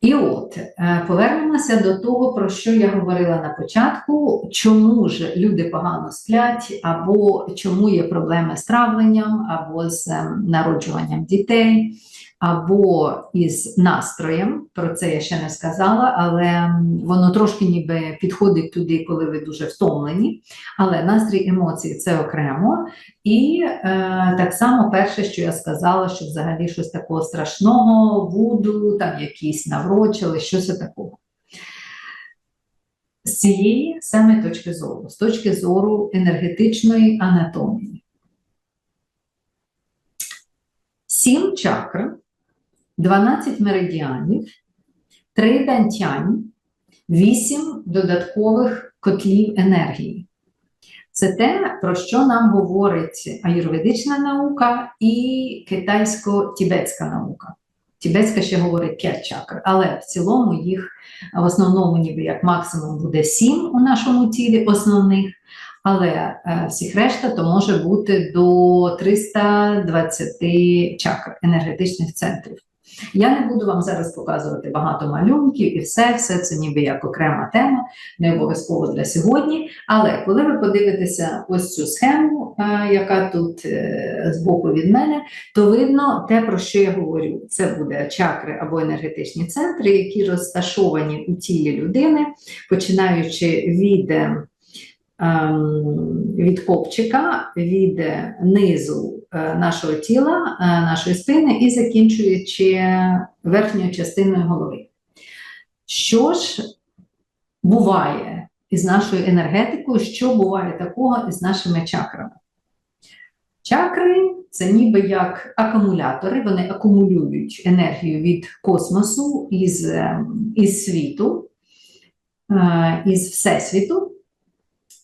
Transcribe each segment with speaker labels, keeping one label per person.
Speaker 1: І от е, повернемося до того, про що я говорила на початку, чому ж люди погано сплять, або чому є проблеми з травленням, або з ем, народжуванням дітей, або із настроєм. Про це я ще не сказала, але воно трошки ніби підходить туди, коли ви дуже втомлені. Але настрій емоції це окремо. І е, так само перше, що я сказала, що взагалі щось такого страшного, вуду, там якісь наврочили, щось такого. З цієї саме точки зору, з точки зору енергетичної анатомії. Сім чакр, 12 меридіанів, 3 дантянь, 8 додаткових котлів енергії. Це те, про що нам говорить аюрведична наука і китайсько-тібетська наука. Тібетська ще говорить 5 чакр, але в цілому їх в основному, ніби як максимум, буде 7 у нашому тілі основних, але е, всіх решта то може бути до 320 чакр енергетичних центрів. Я не буду вам зараз показувати багато малюнків і все, все це ніби як окрема тема, не обов'язково для сьогодні. Але коли ви подивитеся ось цю схему, е, яка тут е, збоку від мене, то видно те, про що я говорю. Це буде чакри або енергетичні центри, які розташовані у тілі людини, починаючи від. ем, Від копчика, від низу е, нашого тіла, е, нашої спини і закінчуючи верхньою частиною голови. Що ж буває із нашою енергетикою, що буває такого із нашими чакрами? Чакри це ніби як акумулятори, вони акумулюють енергію від космосу із, е, із світу, е, із всесвіту,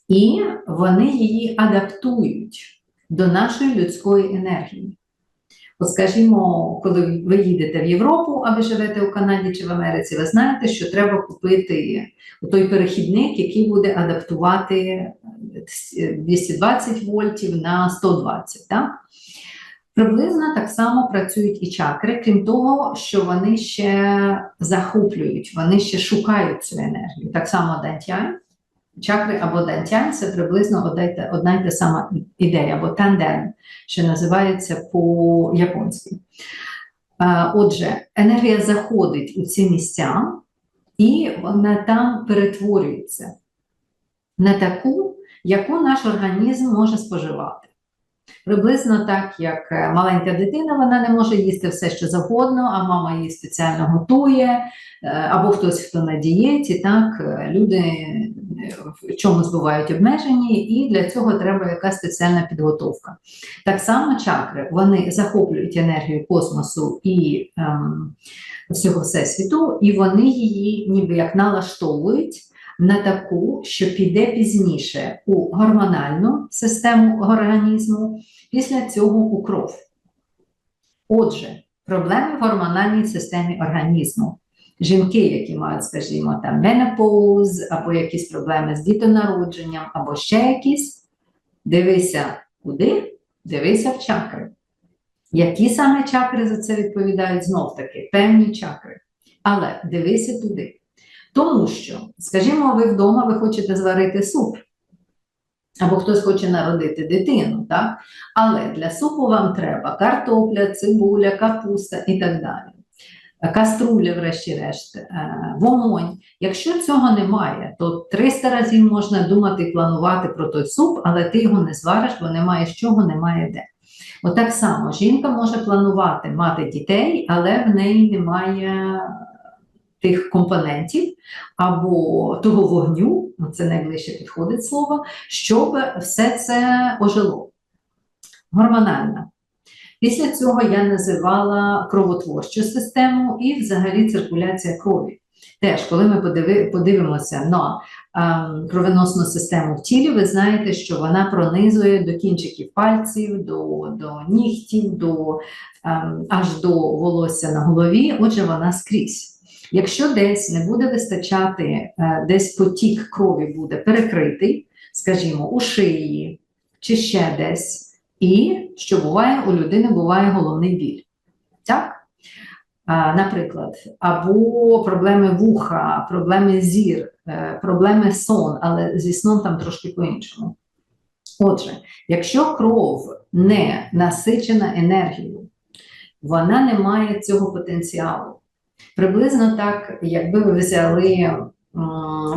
Speaker 1: і вони її адаптують до нашої людської енергії. От скажімо, коли ви їдете в Європу, а ви живете у Канаді чи в Америці, ви знаєте, що треба купити той перехідник, який буде адаптувати 220 вольтів на 120. Так? Приблизно так само працюють і чакри, крім того, що вони ще захоплюють, вони ще шукають цю енергію. Так само дантяй. Чакри або дантян це приблизно одна й та- сама ідея, або танден, що називається по-японськи. Отже, енергія заходить у ці місця, і вона там перетворюється на таку, яку наш організм може споживати. Приблизно так, як е, маленька дитина, вона не може їсти все, що завгодно, а мама її спеціально готує, е, або хтось, хто на дієті, так, е, люди в чомусь бувають обмежені, і для цього треба якась спеціальна підготовка. Так само чакри вони захоплюють енергію космосу і ем, всього всесвіту, і вони її ніби як налаштовують на таку, що піде пізніше у гормональну систему організму, після цього у кров. Отже, проблеми в гормональній системі організму. Жінки, які мають, скажімо, там менопауз, або якісь проблеми з дітонародженням, або ще якісь, дивися куди? Дивися в чакри. Які саме чакри за це відповідають? Знов таки, певні чакри. Але дивися туди. Тому що, скажімо, ви вдома ви хочете зварити суп, або хтось хоче народити дитину, так? але для супу вам треба картопля, цибуля, капуста і так далі. Каструля, врешті-решт, е, вогонь. Якщо цього немає, то 300 разів можна думати і планувати про той суп, але ти його не звариш, бо немає з чого, немає де. Отак само жінка може планувати мати дітей, але в неї немає тих компонентів або того вогню, це найближче підходить слово, щоб все це ожило. Гормональна. Після цього я називала кровотворчу систему і взагалі циркуляція крові. Теж, коли ми подиви, подивимося на ем, кровоносну систему в тілі, ви знаєте, що вона пронизує до кінчиків пальців, до, до нігтів, до, ем, аж до волосся на голові, отже, вона скрізь. Якщо десь не буде вистачати, е, десь потік крові буде перекритий, скажімо, у шиї чи ще десь, і що буває, у людини буває головний біль. Так? Наприклад, або проблеми вуха, проблеми зір, е, проблеми сон, але зі сном там трошки по-іншому. Отже, якщо кров не насичена енергією, вона не має цього потенціалу. Приблизно так, якби ви взяли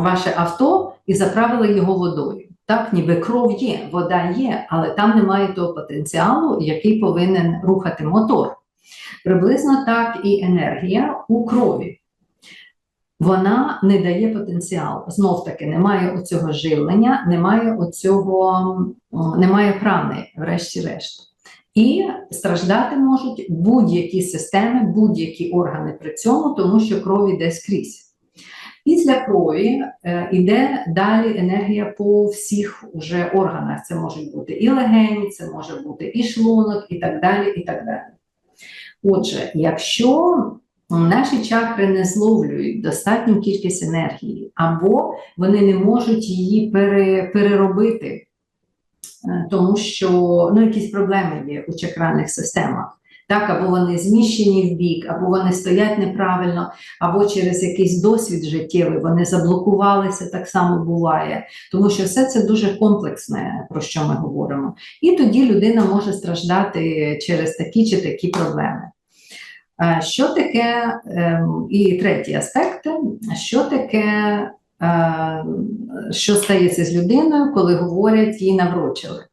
Speaker 1: ваше авто і заправили його водою. Так, ніби кров є, вода є, але там немає того потенціалу, який повинен рухати мотор. Приблизно так і енергія у крові. Вона не дає потенціал. Знов таки, немає оцього живлення, немає оцього, немає прани, врешті-решт. І страждати можуть будь-які системи, будь-які органи при цьому, тому що кров іде скрізь. Після крові е, йде далі енергія по всіх уже органах. Це можуть бути і легені, це може бути і шлунок, і так далі. і так далі. Отже, якщо наші чакри не зловлюють достатню кількість енергії, або вони не можуть її пере, переробити, е, тому що ну, якісь проблеми є у чакральних системах. Так, або вони зміщені в бік, або вони стоять неправильно, або через якийсь досвід життєвий вони заблокувалися, так само буває. Тому що все це дуже комплексне, про що ми говоримо. І тоді людина може страждати через такі чи такі проблеми. Е, Що таке, ем, і третій аспект, що таке, е, що стається з людиною, коли говорять їй наврочили?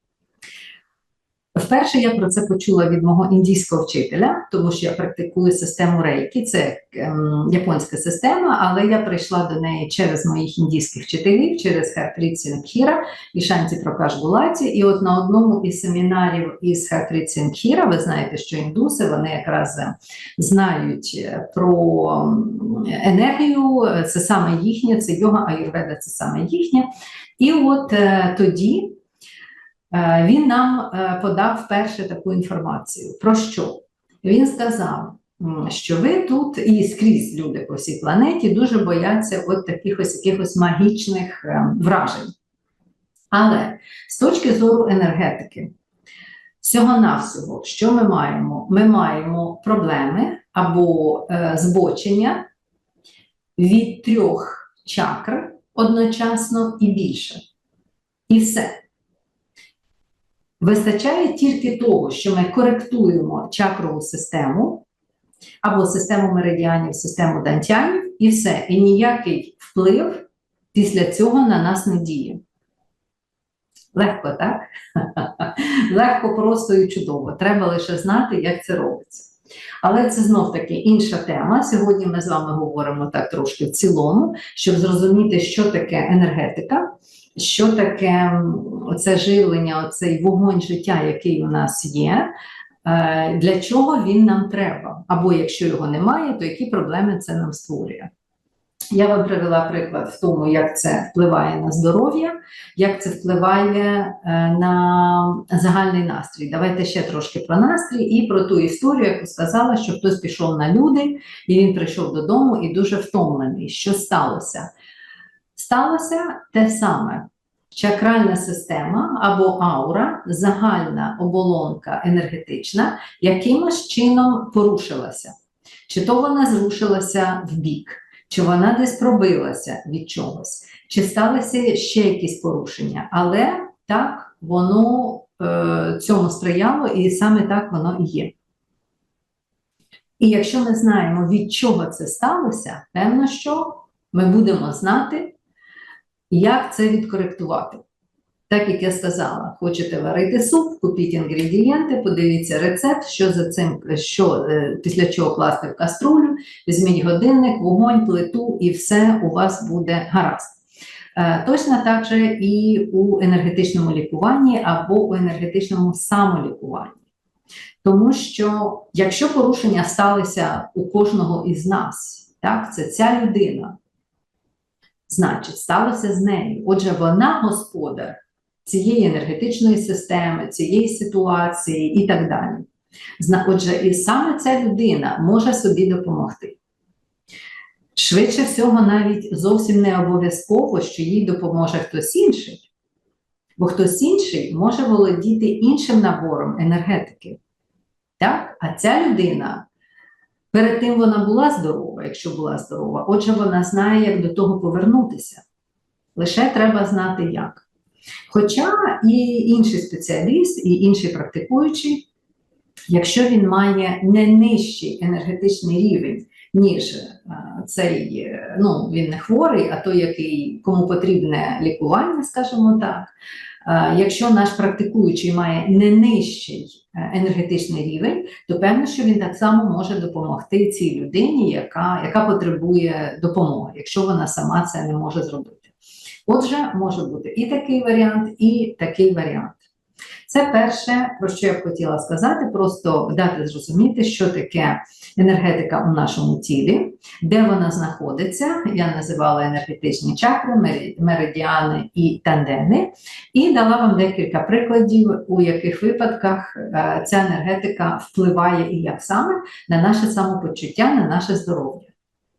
Speaker 1: Вперше я про це почула від мого індійського вчителя, тому що я практикую систему рейки, це ем, японська система, але я прийшла до неї через моїх індійських вчителів, через Хартриці Нкхіра і Шанті Прокаш Гулаті. І от на одному із семінарів із Хартриці Нкхіра, ви знаєте, що індуси вони якраз е, знають е, про енергію, е, це саме їхнє, це йога, аюрведа це саме їхнє. І от е, тоді. Е, Він нам е, подав вперше таку інформацію. Про що? Він сказав, що ви тут і скрізь люди по всій планеті дуже бояться от таких ось якихось магічних е, вражень. Але з точки зору енергетики, всього-навсього, що ми маємо? Ми маємо проблеми або збочення від трьох чакр одночасно і більше. І все. Вистачає тільки того, що ми коректуємо чакрову систему або систему меридіанів, систему дантянів, і все. І ніякий вплив після цього на нас не діє. Легко, так? Легко, просто і чудово. Треба лише знати, як це робиться. Але це знов таки інша тема. Сьогодні ми з вами говоримо так трошки в цілому, щоб зрозуміти, що таке енергетика що таке оце живлення, оцей вогонь життя, який у нас є, е, для чого він нам треба? Або якщо його немає, то які проблеми це нам створює? Я вам привела приклад в тому, як це впливає на здоров'я, як це впливає е, на загальний настрій. Давайте ще трошки про настрій і про ту історію, яку сказала, що хтось пішов на люди, і він прийшов додому і дуже втомлений. Що сталося? Сталося те саме. Чакральна система або аура, загальна оболонка енергетична, якимось чином порушилася. Чи то вона зрушилася в бік, чи вона десь пробилася від чогось, чи сталися ще якісь порушення. Але так воно е, цьому сприяло, і саме так воно і є. І якщо ми знаємо, від чого це сталося, певно, що ми будемо знати, як це відкоректувати? Так як я сказала, хочете варити суп, купіть інгредієнти, подивіться рецепт, що за цим, що е, після чого класти в каструлю, візьміть годинник, вогонь, плиту, і все у вас буде гаразд. Е, Точно так же і у енергетичному лікуванні або у енергетичному самолікуванні. Тому що якщо порушення сталися у кожного із нас, так, це ця людина. Значить, сталося з нею. Отже, вона господар цієї енергетичної системи, цієї ситуації і так далі. Отже, і саме ця людина може собі допомогти. Швидше всього, навіть зовсім не обов'язково, що їй допоможе хтось інший, бо хтось інший може володіти іншим набором енергетики. Так? А ця людина Перед тим вона була здорова, якщо була здорова. Отже, вона знає, як до того повернутися. Лише треба знати як. Хоча і інший спеціаліст, і інший практикуючий, якщо він має не нижчий енергетичний рівень, ніж е, цей, е, ну він не хворий, а той, який кому потрібне лікування, скажімо так. Е, Якщо наш практикуючий має не нижчий е, енергетичний рівень, то певно, що він так само може допомогти цій людині, яка, яка потребує допомоги, якщо вона сама це не може зробити. Отже, може бути і такий варіант, і такий варіант. Це перше, про що я б хотіла сказати, просто дати зрозуміти, що таке енергетика у нашому тілі, де вона знаходиться. Я називала енергетичні чакри, меридіани і тандеми, і дала вам декілька прикладів, у яких випадках е, ця енергетика впливає і як саме на наше самопочуття, на наше здоров'я.